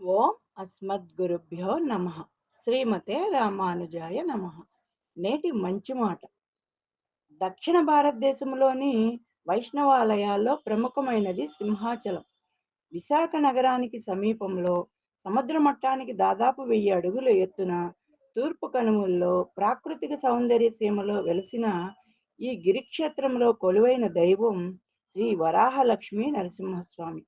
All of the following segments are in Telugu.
ఓం అస్మద్గురుభ్యో నమ. శ్రీమతే రామానుజాయ నమ. నేటి మంచి మాట. దక్షిణ భారతదేశంలోని వైష్ణవాలయాల్లో ప్రముఖమైనది సింహాచలం. విశాఖ నగరానికి సమీపంలో సముద్ర మట్టానికి దాదాపు వెయ్యి అడుగుల ఎత్తున తూర్పు కనుమల్లో ప్రాకృతిక సౌందర్య సీమలో వెలిసిన ఈ గిరిక్షేత్రంలో కొలువైన దైవం శ్రీ వరాహలక్ష్మి నరసింహస్వామి.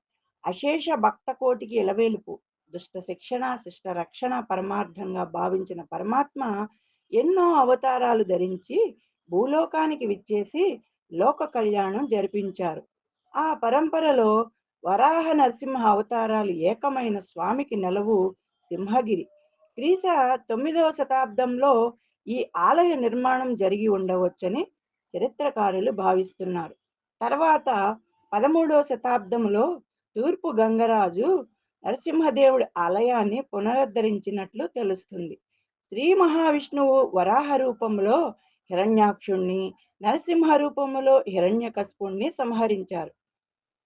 అశేష భక్త కోటికి ఎలవేలుపు. దుష్ట శిక్షణ శిష్ట రక్షణ పరమార్థంగా భావించిన పరమాత్మ ఎన్నో అవతారాలు ధరించి భూలోకానికి విచ్చేసి లోక కళ్యాణం జరిపించారు. ఆ పరంపరలో వరాహ నరసింహ అవతారాలు ఏకమైన స్వామికి నెలవు సింహగిరి. క్రీశ తొమ్మిదవ శతాబ్దంలో ఈ ఆలయ నిర్మాణం జరిగి ఉండవచ్చని చరిత్రకారులు భావిస్తున్నారు. తర్వాత పదమూడవ శతాబ్దంలో తూర్పు గంగరాజు నరసింహదేవుడి ఆలయాన్ని పునరుద్ధరించినట్లు తెలుస్తుంది. శ్రీ మహావిష్ణువు వరాహ రూపంలో హిరణ్యాక్షుణ్ణి నరసింహ రూపంలో హిరణ్యకశపుణ్ణి సంహరించారు.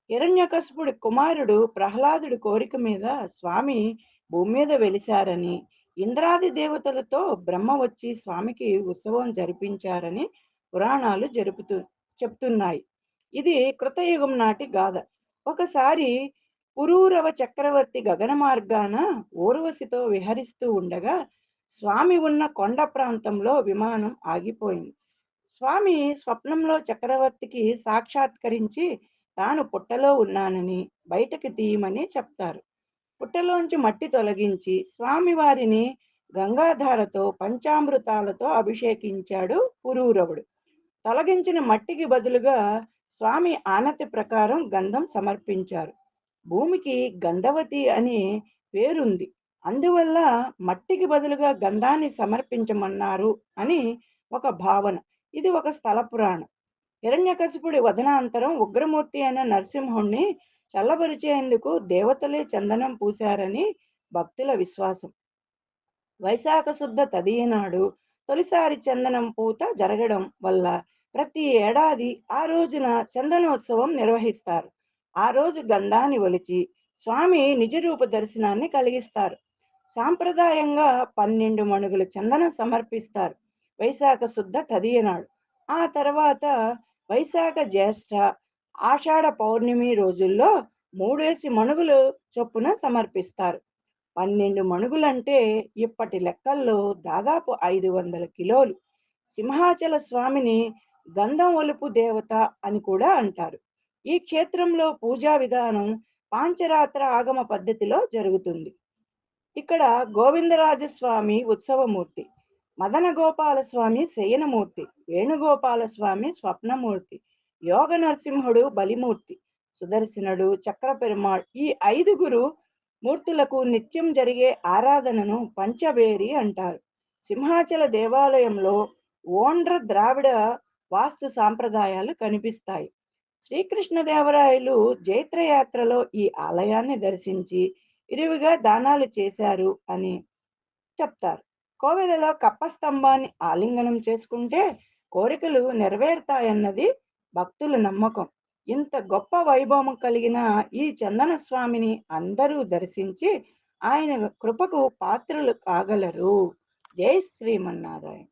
హిరణ్యకశపుడి కుమారుడు ప్రహ్లాదుడి కోరిక మీద స్వామి భూమి మీద వెలిశారని ఇంద్రాది దేవతలతో బ్రహ్మ వచ్చి స్వామికి ఉత్సవం జరిపించారని పురాణాలు జరుపుతూ చెప్తున్నాయి. ఇది కృతయుగం నాటి గాథ. ఒకసారి పురూరవ చక్రవర్తి గగన మార్గాన ఊర్వశితో విహరిస్తూ ఉండగా స్వామి ఉన్న కొండ ప్రాంతంలో విమానం ఆగిపోయింది. స్వామి స్వప్నంలో చక్రవర్తికి సాక్షాత్కరించి తాను పుట్టలో ఉన్నానని బయటకు తీయమని చెప్తారు. పుట్టలోంచి మట్టి తొలగించి స్వామి వారిని గంగాధారతో పంచామృతాలతో అభిషేకించాడు పురూరవుడు. తొలగించిన మట్టికి బదులుగా స్వామి ఆనతి ప్రకారం గంధం సమర్పించారు. భూమికి గంధవతి అనే పేరుంది. అందువల్ల మట్టికి బదులుగా గంధాన్ని సమర్పించమన్నారు అని ఒక భావన. ఇది ఒక స్థల పురాణం. హిరణ్యకశిపుడి వదనాంతరం ఉగ్రమూర్తి అయిన నరసింహుణ్ణి చల్లబరిచేందుకు దేవతలే చందనం పూశారని భక్తుల విశ్వాసం. వైశాఖ శుద్ధ తదియనాడు తొలిసారి చందనం పూత జరగడం వల్ల ప్రతి ఏడాది ఆ రోజున చందనోత్సవం నిర్వహిస్తారు. ఆ రోజు గంధాన్ని ఒలిచి స్వామి నిజరూప దర్శనాన్ని కలిగిస్తారు. సాంప్రదాయంగా పన్నెండు మణుగులు చందనం సమర్పిస్తారు వైశాఖ శుద్ధ తదియనాడు ఆ తర్వాత వైశాఖ జ్యేష్ఠ ఆషాఢ పౌర్ణమి రోజుల్లో మూడేసి మణుగులు చొప్పున సమర్పిస్తారు. పన్నెండు మణుగులంటే ఇప్పటి లెక్కల్లో దాదాపు ఐదు వందల కిలోలు. సింహాచల స్వామిని గంధం ఒలుపు దేవత అని కూడా అంటారు. ఈ క్షేత్రంలో పూజా విధానం పాంచరాత్ర ఆగమ పద్ధతిలో జరుగుతుంది. ఇక్కడ గోవిందరాజస్వామి ఉత్సవమూర్తి మదన గోపాలస్వామి శయనమూర్తి వేణుగోపాలస్వామి స్వప్నమూర్తి యోగ నరసింహుడు బలిమూర్తి సుదర్శనుడు చక్ర పెరుమాళ్ ఈ ఐదుగురు మూర్తులకు నిత్యం జరిగే ఆరాధనను పంచబేరి అంటారు. సింహాచల దేవాలయంలో ఓండ్ర ద్రావిడ వాస్తు సాంప్రదాయాలు కనిపిస్తాయి. శ్రీకృష్ణదేవరాయలు జైత్రయాత్రలో ఈ ఆలయాన్ని దర్శించి ఇరువుగా దానాలు చేశారు అని చెప్తారు. కోవెలలో కప్పస్తంభాన్ని ఆలింగనం చేసుకుంటే కోరికలు నెరవేరుతాయన్నది భక్తుల నమ్మకం. ఇంత గొప్ప వైభవం కలిగిన ఈ చందన స్వామిని అందరూ దర్శించి ఆయన కృపకు పాత్రలు కాగలరు. జై శ్రీమన్నారాయణ.